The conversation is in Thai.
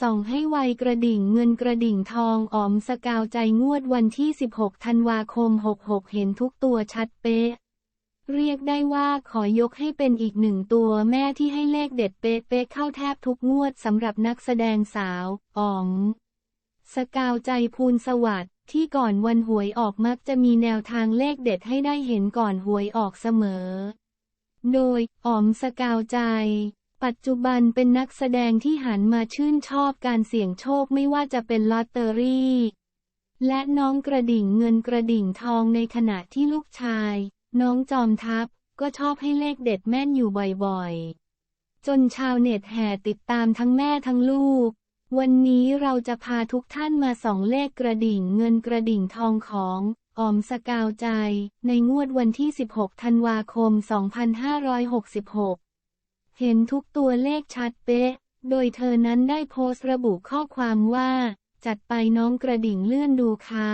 ส่องให้ไวกระดิ่งเงินกระดิ่งทองออมสกาวใจงวดวันที่ 16 ธันวาคม 66 เห็นทุกตัวชัดเป๊ะ เรียกได้ว่าขอยกให้เป็นอีกหนึ่งตัวแม่ที่ให้เลขเด็ดเป๊ะๆเข้าแทบทุกงวดสำหรับนักแสดงสาวอ๋อมสกาวใจภูลสวัสดิ์ที่ก่อนวันหวยออกมักจะมีแนวทางเลขเด็ดให้ได้เห็นก่อนหวยออกเสมอ โดยอ๋อมสกาวใจ ปัจจุบันเป็นนักแสดงที่หันมาชื่นชอบการเสี่ยงโชคไม่ว่าจะเป็นลอตเตอรี่ และน้องกระดิ่งเงินกระดิ่งทองในขณะที่ลูกชาย น้องจอมทัพก็ชอบให้เลขเด็ดแม่นอยู่บ่อยๆ จนชาวเน็ตแห่ติดตามทั้งแม่ทั้งลูก วันนี้เราจะพาทุกท่านมาส่องเลขกระดิ่งเงินกระดิ่งทองของออมสกาวใจ ในงวดวันที่ 16 ธันวาคม 2566 เห็นทุกตัวเลขชัดเป๊ะ โดยเธอนั้นได้โพสต์ระบุข้อความว่า จัดไปน้องกระดิ่งเลื่อนดูค้า